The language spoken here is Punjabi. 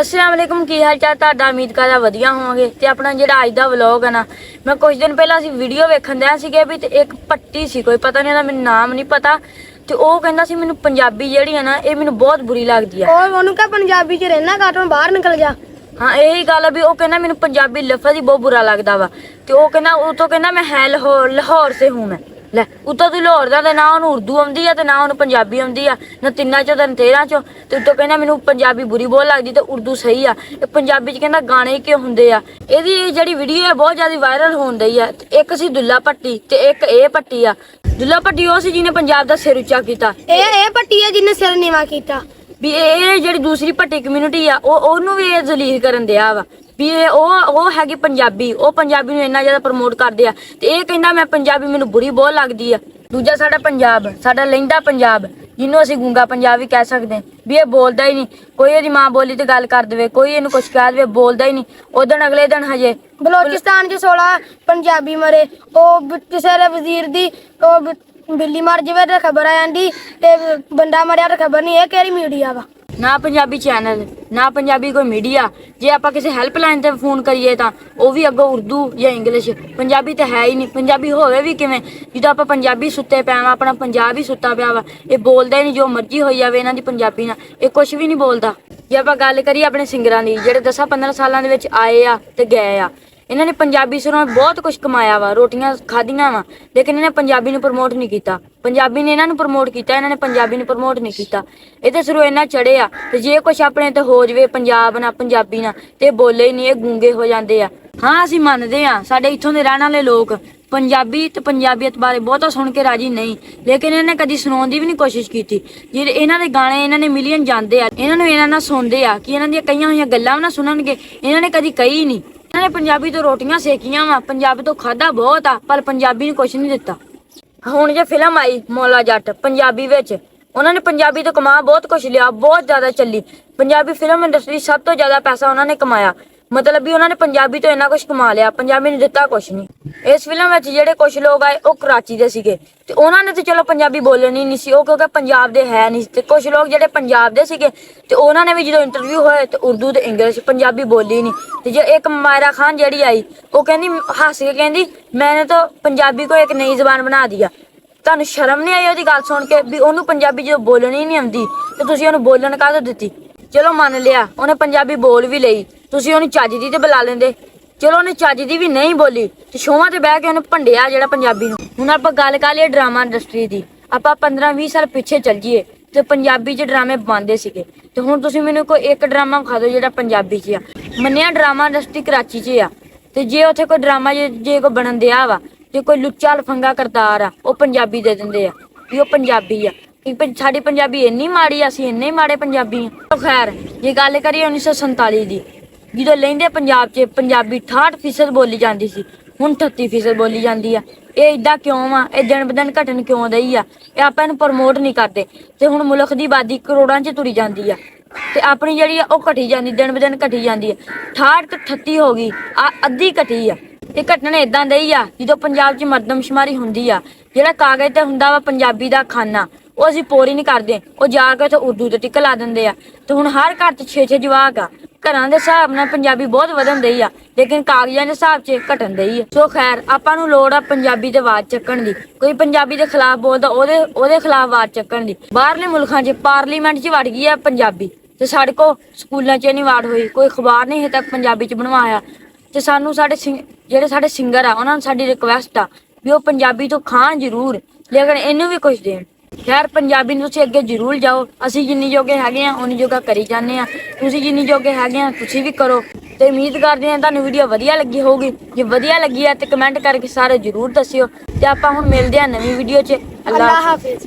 ਅਸਲਾਮ ਵਾਲੇਕੁਮ ਕੀ ਹਾਲ ਚਾਲ? ਤੁਹਾਡਾ ਉਮੀਦ ਕਰਦਾ ਵਧੀਆ ਹੋਵਾਂਗੇ। ਤੇ ਆਪਣਾ ਜਿਹੜਾ ਅੱਜ ਦਾ ਵਲੌਗ ਹੈ ਨਾ ਮੈਂ ਕੁਝ ਦਿਨ ਪਹਿਲਾਂ ਅਸੀਂ ਵੀਡੀਓ ਵੇਖਣ ਦਿਆ ਸੀਗੇ ਵੀ ਤੇ ਇੱਕ ਪੱਟੀ ਸੀ ਕੋਈ ਪਤਾ ਨਹੀਂ ਉਹਦਾ ਮੈਨੂੰ ਨਾਮ ਨਹੀਂ ਪਤਾ। ਤੇ ਉਹ ਕਹਿੰਦਾ ਸੀ ਮੈਨੂੰ ਪੰਜਾਬੀ ਜਿਹੜੀ ਹੈ ਨਾ ਇਹ ਮੈਨੂੰ ਬਹੁਤ ਬੁਰੀ ਲੱਗਦੀ ਆ। ਉਹ ਉਹਨੂੰ ਕਹ ਪੰਜਾਬੀ ਚ ਰਹਿਣਾ ਕਾਟੋਂ ਬਾਹਰ ਨਿਕਲ ਜਾ। ਹਾਂ ਇਹੀ ਗੱਲ ਆ ਵੀ ਉਹ ਕਹਿੰਦਾ ਮੈਨੂੰ ਪੰਜਾਬੀ ਲਫ਼ਜ਼ ਹੀ ਬਹੁਤ ਬੁਰਾ ਲੱਗਦਾ ਵਾ। ਤੇ ਉਹ ਕਹਿੰਦਾ ਉਹ ਤੋਂ ਕਹਿੰਦਾ ਮੈਂ ਹੈ ਲਾਹੌਰ ਲਾਹੌਰ ਸੇ ਹੂੰ ਮੈਂ। ਲੈ ਉਤੋਂ ਤੂੰ ਲਾਹੌਰ ਦਾ ਤੇ ਨਾ ਉਹਨੂੰ ਉਰਦੂ ਆਉਂਦੀ ਆ ਤੇ ਨਾ ਉਹਨੂੰ ਪੰਜਾਬੀ ਆਉਂਦੀ ਆ ਨਾ ਤਿੰਨਾਂ ਚੋਂ ਤੇ ਤੇਰਾਂ ਚੋਂ। ਤੇ ਉਤੋਂ ਕਹਿੰਦਾ ਮੈਨੂੰ ਪੰਜਾਬੀ ਬੁਰੀ ਬਹੁਤ ਲੱਗਦੀ ਤੇ ਉਰਦੂ ਸਹੀ ਆ। ਇਹ ਪੰਜਾਬੀ ਚ ਕਹਿੰਦਾ ਗਾਣੇ ਕਿਉਂ ਹੁੰਦੇ ਆ? ਇਹਦੀ ਇਹ ਜਿਹੜੀ ਵੀਡੀਓ ਆ ਬਹੁਤ ਜ਼ਿਆਦਾ ਵਾਇਰਲ ਹੋਣ ਡਈ ਆ। ਇੱਕ ਸੀ ਦੁੱਲਾ ਭੱਟੀ ਤੇ ਇੱਕ ਇਹ ਭੱਟੀ ਆ। ਦੁੱਲਾ ਭੱਟੀ ਉਹ ਸੀ ਜਿਹਨੇ ਪੰਜਾਬ ਦਾ ਸਿਰ ਉੱਚਾ ਕੀਤਾ। ਇਹ ਇਹ ਪੱਟੀ ਹੈ ਜਿਹਨੇ ਸਿਰ ਨੀਵਾ ਕੀਤਾ। ਵੀ ਇਹ ਜਿਹੜੀ ਦੂਸਰੀ ਭੱਟੀ ਕਮਿਊਨਿਟੀ ਆ ਉਹ ਉਹਨੂੰ ਵੀ ਇਹ ਜ਼ਲੀਲ ਕਰਨ ਦਿਆ ਵਾ। ਵੀ ਇਹ ਉਹ ਉਹ ਹੈਗੀ ਪੰਜਾਬੀ, ਉਹ ਪੰਜਾਬੀ ਨੂੰ ਇੰਨਾ ਜ਼ਿਆਦਾ ਪ੍ਰਮੋਟ ਕਰਦੇ ਆ ਤੇ ਇਹ ਕਹਿੰਦਾ ਮੈਂ ਪੰਜਾਬੀ ਮੈਨੂੰ ਬੁਰੀ ਬਹੁਤ ਲੱਗਦੀ ਆ। ਦੂਜਾ ਸਾਡਾ ਪੰਜਾਬ, ਸਾਡਾ ਲਹਿੰਦਾ ਪੰਜਾਬ, ਜਿਹਨੂੰ ਅਸੀਂ ਗੁੰਗਾ ਪੰਜਾਬ ਵੀ ਕਹਿ ਸਕਦੇ ਹਾਂ, ਵੀ ਇਹ ਬੋਲਦਾ ਹੀ ਨਹੀਂ। ਕੋਈ ਇਹਦੀ ਮਾਂ ਬੋਲੀ ਤੇ ਗੱਲ ਕਰ ਦੇਵੇ, ਕੋਈ ਇਹਨੂੰ ਕੁਝ ਕਹਿ ਦੇਵੇ, ਬੋਲਦਾ ਹੀ ਨਹੀਂ। ਉਦੋਂ ਅਗਲੇ ਦਿਨ ਹਜੇ ਬਲੋਚਿਸਤਾਨ ਚ 16 ਪੰਜਾਬੀ ਮਰੇ, ਉਹ ਕਿਸੇ ਦੇ ਵਜ਼ੀਰ ਦੀ, ਉਹ ਬਿੱਲੀ ਮਰ ਜਾਵੇ ਤੇ ਖਬਰ ਆ ਜਾਂਦੀ, ਤੇ ਬੰਦਾ ਮਰਿਆ ਤਾਂ ਖਬਰ ਨਹੀਂ, ਇਹ ਕਿਹੜੀ ਮੀਡੀਆ ਵਾ? ਨਾ ਪੰਜਾਬੀ ਚੈਨਲ ਨਾ ਪੰਜਾਬੀ ਕੋਈ ਮੀਡੀਆ ਜੇ ਆਪਾਂ ਕਿਸੇ ਹੈਲਪਲਾਈਨ ਤੇ ਫੋਨ ਕਰੀਏ ਤਾਂ ਉਹ ਵੀ ਅੱਗੋਂ ਉਰਦੂ ਜਾਂ ਇੰਗਲਿਸ਼ ਪੰਜਾਬੀ ਤਾਂ ਹੈ ਹੀ ਨਹੀਂ। ਪੰਜਾਬੀ ਹੋਵੇ ਵੀ ਕਿਵੇਂ? ਜਦੋਂ ਆਪਾਂ ਪੰਜਾਬੀ ਸੁੱਤੇ ਪਿਆ ਵਾ ਆਪਣਾ ਪੰਜਾਬ ਹੀ ਸੁੱਤਾ ਪਿਆ ਵਾ, ਇਹ ਬੋਲਦਾ ਹੀ ਨਹੀਂ, ਜੋ ਮਰਜ਼ੀ ਹੋਈ ਜਾਵੇ ਇਹਨਾਂ ਦੀ ਪੰਜਾਬੀ ਨਾਲ, ਇਹ ਕੁਝ ਵੀ ਨਹੀਂ ਬੋਲਦਾ। ਜੇ ਆਪਾਂ ਗੱਲ ਕਰੀਏ ਆਪਣੇ ਸਿੰਗਰਾਂ ਦੀ, ਜਿਹੜੇ 10 15 ਸਾਲਾਂ ਦੇ ਵਿੱਚ ਆਏ ਆ ਤੇ ਗਏ ਆ ਇਹਨਾਂ ਨੇ ਪੰਜਾਬੀ ਸਿਰੋਂ ਬਹੁਤ ਕੁਝ ਕਮਾਇਆ ਵਾ, ਰੋਟੀਆਂ ਖਾਧੀਆਂ ਵਾ, ਲੇਕਿਨ ਇਹਨੇ ਪੰਜਾਬੀ ਨੂੰ ਪ੍ਰਮੋਟ ਨਹੀਂ ਕੀਤਾ। ਪੰਜਾਬੀ ਨੇ ਇਹਨਾਂ ਨੂੰ ਪ੍ਰਮੋਟ ਕੀਤਾ, ਇਹਨਾਂ ਨੇ ਪੰਜਾਬੀ ਨੂੰ ਪ੍ਰਮੋਟ ਨਹੀਂ ਕੀਤਾ। ਇਹ ਇਹਦੇ ਸਿਰੋਂ ਇਹਨਾਂ ਚੜੇ ਆ, ਤੇ ਜੇ ਕੁਝ ਆਪਣੇ ਤੇ ਹੋ ਜਵੇ ਪੰਜਾਬ ਨਾਲ, ਪੰਜਾਬੀ ਨਾ ਤੇ ਇਹ ਬੋਲੇ ਹੀ ਨਹੀਂ, ਇਹ ਗੂੰਗੇ ਹੋ ਜਾਂਦੇ ਆ। ਹਾਂ, ਅਸੀਂ ਮੰਨਦੇ ਆ, ਸਾਡੇ ਇੱਥੋਂ ਦੇ ਰਹਿਣ ਵਾਲੇ ਲੋਕ, ਪੰਜਾਬੀ ਤੇ ਪੰਜਾਬੀਅਤ ਬਾਰੇ ਬਹੁਤਾ ਸੁਣ ਕੇ ਰਾਜੀ ਨਹੀਂ, ਲੇਕਿਨ ਇਹਨੇ ਕਦੀ ਸੁਣਾਉਣ ਦੀ ਵੀ ਨਹੀਂ ਕੋਸ਼ਿਸ਼ ਕੀਤੀ। ਜਿਹੜੇ ਇਹਨਾਂ ਦੇ ਗਾਣੇ ਇਹਨਾਂ ਨੇ ਮਿਲੀਅਨ ਜਾਂਦੇ ਆ, ਇਹਨਾਂ ਨੂੰ ਇਹਨਾਂ ਨਾਲ ਸੁਣਦੇ ਆ, ਕਿ ਇਹਨਾਂ ਦੀਆਂ ਕਈਆਂ ਹੋਈਆਂ ਗੱਲਾਂ ਵੀ ਨਾ ਸੁਣਨਗੇ, ਇਹਨਾਂ ਨੇ ਕਦੀ ਕਹੀ ਨਹੀਂ। ਇਹਨਾਂ ਨੇ ਪੰਜਾਬੀ ਤੋਂ ਰੋਟੀਆਂ ਸੇਕੀਆਂ ਵਾ, ਪੰਜਾਬੀ ਤੋਂ ਖਾਦਾ ਬਹੁਤ ਆ, ਪਰ ਪੰਜਾਬੀ ਨੂੰ ਕੁਝ ਨਹੀਂ ਦਿੱਤਾ। ਹੁਣ ਜੇ ਫਿਲਮ ਆਈ, ਮੌਲਾ ਜੱਟ, ਪੰਜਾਬੀ ਵਿੱਚ, ਉਹਨਾਂ ਨੇ ਪੰਜਾਬੀ ਤੋਂ ਕਮਾ ਬਹੁਤ ਕੁਝ ਲਿਆ, ਬਹੁਤ ਜ਼ਿਆਦਾ ਚੱਲੀ। ਪੰਜਾਬੀ ਫਿਲਮ ਇੰਡਸਟਰੀ ਸਭ ਤੋਂ ਜ਼ਿਆਦਾ ਪੈਸਾ ਉਹਨਾਂ ਨੇ ਕਮਾਇਆ। ਮਤਲਬ ਵੀ ਉਹਨਾਂ ਨੇ ਪੰਜਾਬੀ ਤੋਂ ਇੰਨਾ ਕੁਝ ਕਮਾ ਲਿਆ, ਪੰਜਾਬੀ ਨੂੰ ਦਿੱਤਾ ਕੁਝ ਨਹੀਂ। ਇਸ ਫਿਲਮ ਵਿੱਚ ਜਿਹੜੇ ਕੁਝ ਲੋਕ ਆਏ, ਉਹ ਕਰਾਚੀ ਦੇ ਸੀਗੇ। ਤੇ ਉਹਨਾਂ ਨੇ ਤੇ ਚਲੋ ਪੰਜਾਬੀ ਬੋਲਣੀ ਨਹੀਂ ਸੀ, ਉਹ ਕਿਉਂਕਿ ਪੰਜਾਬ ਦੇ ਹੈ ਨਹੀਂ ਸੀ। ਤੇ ਕੁਝ ਲੋਕ ਜਿਹੜੇ ਪੰਜਾਬ ਦੇ ਸੀਗੇ, ਤੇ ਉਹਨਾਂ ਨੇ ਵੀ ਜਦੋਂ ਇੰਟਰਵਿਊ ਹੋਏ, ਤੇ ਉਰਦੂ ਤੇ ਇੰਗਲਿਸ਼ ਪੰਜਾਬੀ ਬੋਲੀ ਨਹੀਂ। ਤੇ ਜੇ ਇੱਕ ਮਾਇਰਾ ਖਾਨ ਜਿਹੜੀ ਆਈ, ਉਹ ਕਹਿੰਦੀ, ਹੱਸ ਕੇ ਕਹਿੰਦੀ, ਮੈਨੇ ਤਾਂ ਪੰਜਾਬੀ ਕੋ ਇੱਕ ਨਈ ਜ਼ਬਾਨ ਬਣਾ ਦਿਆ। ਤੁਹਾਨੂੰ ਸ਼ਰਮ ਨਹੀਂ ਆਈ ਉਹਦੀ ਗੱਲ ਸੁਣ ਕੇ, ਵੀ ਉਹਨੂੰ ਪੰਜਾਬੀ ਜਦੋਂ ਬੋਲਣੀ ਨਹੀਂ ਆਉਂਦੀ, ਤੇ ਤੁਸੀਂ ਉਹਨੂੰ ਬੋਲਣ ਕਾਹਦੋਂ ਦਿੱਤੀ? ਚਲੋ ਮੰਨ ਲਿਆ, ਉਹਨੇ ਪੰਜਾਬੀ ਬੋਲ ਵੀ ਲਈ। ਤੁਸੀਂ ਉਹਨੂੰ ਚੱਜ ਦੀ ਤੇ ਬੁਲਾ ਲੈਂਦੇ। ਚਲੋ ਉਹਨੇ ਚੱਜ ਦੀ ਵੀ ਨਹੀਂ ਬੋਲੀ, ਤੇ ਸ਼ੋਆਂ ਤੇ ਬਹਿ ਕੇ ਉਹਨੇ ਭੰਡਿਆ ਜਿਹੜਾ ਪੰਜਾਬੀ ਨੂੰ। ਹੁਣ ਆਪਾਂ ਗੱਲ ਕਰ ਲਈਏ ਡਰਾਮਾ ਇੰਡਸਟਰੀ ਦੀ। ਆਪਾਂ 15 20 ਸਾਲ ਪਿੱਛੇ ਚੱਲ ਜਾਈਏ, ਤੇ ਪੰਜਾਬੀ 'ਚ ਡਰਾਮੇ ਬਣਦੇ ਸੀਗੇ। ਤੇ ਹੁਣ ਤੁਸੀਂ ਮੈਨੂੰ ਕੋਈ ਇੱਕ ਡਰਾਮਾ ਵਿਖਾ ਦਿਓ ਜਿਹੜਾ ਪੰਜਾਬੀ 'ਚ ਆ। ਮੰਨਿਆ ਡਰਾਮਾ ਇੰਡਸਟਰੀ ਕਰਾਚੀ 'ਚ ਆ। ਤੇ ਜੇ ਉੱਥੇ ਕੋਈ ਡਰਾਮਾ ਜੇ ਜੇ ਕੋਈ ਬਣਨ ਦਿਆ ਵਾ ਜੇ ਕੋਈ ਲੁੱਚਾ ਲਫੰਗਾ ਕਰਤਾਰ ਆ, ਉਹ ਪੰਜਾਬੀ ਦੇ ਦਿੰਦੇ ਆ, ਵੀ ਉਹ ਪੰਜਾਬੀ ਆ। ਕਿ ਪੰ- ਸਾਡੀ ਪੰਜਾਬੀ ਇੰਨੀ ਮਾੜੀ ਆ, ਅਸੀਂ ਇੰਨੇ ਮਾੜੇ ਪੰਜਾਬੀ ਆ। ਤਾਂ ਖੈਰ, ਜੇ ਗੱਲ ਕਰੀਏ 1947 ਦੀ, ਜਦੋਂ ਲੈਂਦੇ ਪੰਜਾਬ 'ਚ, ਪੰਜਾਬੀ 68% ਬੋਲੀ ਜਾਂਦੀ ਸੀ, ਹੁਣ 38% ਬੋਲੀ ਜਾਂਦੀ ਆ। ਇਹ ਇਦਾਂ ਕਿਉਂ ਆ? ਇਹ ਦਿਨ ਬ ਦਿਨ ਘਟਣ ਕਿਉਂ ਦਈ ਆ? ਇਹ ਆਪਾਂ ਇਹਨੂੰ ਪ੍ਰਮੋਟ ਨਹੀਂ ਕਰਦੇ। ਤੇ ਹੁਣ ਮੁਲਕ ਦੀ ਆਬਾਦੀ ਕਰੋੜਾਂ 'ਚ ਤੁਰੀ ਜਾਂਦੀ ਆ। ਤੇ ਆਪਣੀ ਜਿਹੜੀ ਆ, ਉਹ ਘਟੀ ਜਾਂਦੀ ਦਿਨ ਬ ਦਿਨ ਘਟੀ ਜਾਂਦੀ ਆ। 68 ਤੇ 38 ਹੋ ਗਈ, ਆ ਅੱਧੀ ਘਟੀ ਆ। ਤੇ ਘਟਨਾ ਇਦਾਂ ਦੇ ਆ, ਜਦੋਂ ਪੰਜਾਬ 'ਚ ਮਰਦਮਸ਼ੁਮਾਰੀ ਹੁੰਦੀ ਆ। ਜਿਹੜਾ ਕਾਗਜ਼ ਤੇ ਹੁੰਦਾ ਵਾ ਪੰਜਾਬੀ ਦਾ ਖਾਨਾ ਉਹ ਅਸੀਂ ਪੂਰੀ ਨਹੀਂ ਕਰਦੇ। ਉਹ ਜਾ ਕੇ ਉੱਥੇ ਉਰਦੂ ਤੇ ਟਿਕ ਲਾ ਦਿੰਦੇ ਆ। ਤੇ ਹੁਣ ਹਰ ਘਰ 'ਚ 6-6 ਜਵਾਕ ਆ। ਘਰਾਂ ਦੇ ਹਿਸਾਬ ਨਾਲ ਪੰਜਾਬੀ ਬਹੁਤ ਵਧਣ ਦਈ ਆ। ਲੇਕਿਨ ਕਾਗਜ਼ਾਂ ਦੇ ਹਿਸਾਬ 'ਚ ਘਟਣ ਦਈ ਆ। ਸੋ ਖੈਰ, ਆਪਾਂ ਨੂੰ ਲੋੜ ਆ ਪੰਜਾਬੀ ਤੇ ਆਵਾਜ਼ ਚੱਕਣ ਦੀ। ਕੋਈ ਪੰਜਾਬੀ ਦੇ ਖਿਲਾਫ ਬੋਲਦਾ, ਉਹਦੇ ਉਹਦੇ ਖਿਲਾਫ ਆਵਾਜ਼ ਚੱਕਣ ਦੀ। ਬਾਹਰਲੇ ਮੁਲਕਾਂ 'ਚ, ਪਾਰਲੀਮੈਂਟ 'ਚ ਵੜ ਗਈ ਆ ਪੰਜਾਬੀ। ਤੇ ਸਾਡੇ ਕੋ ਸਕੂਲਾਂ 'ਚ ਨਹੀਂ ਵਾੜ ਹੋਈ। ਕੋਈ ਅਖਬਾਰ ਨਹੀਂ ਹਜੇ ਤੱਕ ਪੰਜਾਬੀ 'ਚ ਬਣਵਾਇਆ। ਤੇ ਸਾਨੂੰ ਸਾਡੇ ਸਿੰਗ- ਜਿਹੜੇ ਸਾਡੇ ਸਿੰਗਰ ਆ, ਉਹਨਾਂ ਨੂੰ ਸਾਡੀ ਰਿਕੁਐਸਟ ਆ ਵੀ ਉਹ ਪੰਜਾਬੀ ਤੋਂ ਖਾਣ ਜ਼ਰੂਰ। ਲੇਕਿਨ ਇਹਨੂੰ ਵੀ ਕੁਝ ਦੇਣ। ਖੈਰ ਪੰਜਾਬੀ ਨੂੰ ਤੁਸੀਂ ਅੱਗੇ ਜ਼ਰੂਰ ਜਾਓ। ਅਸੀਂ ਜਿੰਨੀ ਜੋਗੇ ਹੈਗੇ ਆ ਉਨੀ ਜੋਗਾ ਕਰੀ ਜਾਂਦੇ ਆ। ਤੁਸੀਂ ਜਿੰਨੀ ਜੋਗੇ ਹੈਗੇ ਆ ਤੁਸੀਂ ਵੀ ਕਰੋ। ਤੇ ਉਮੀਦ ਕਰਦੇ ਆ ਤੁਹਾਨੂੰ ਵੀਡੀਓ ਵਧੀਆ ਲੱਗੀ ਹੋਊਗੀ। ਜੇ ਵਧੀਆ ਲੱਗੀ ਆ ਤੇ ਕਮੈਂਟ ਕਰਕੇ ਸਾਰੇ ਜ਼ਰੂਰ ਦੱਸਿਓ। ਤੇ ਆਪਾਂ ਹੁਣ ਮਿਲਦੇ ਆ ਨਵੀਂ ਵੀਡੀਓ 'ਚ। ਅੱਲਾ ਅੱਲਾਹ ਹਾਫਿਜ਼।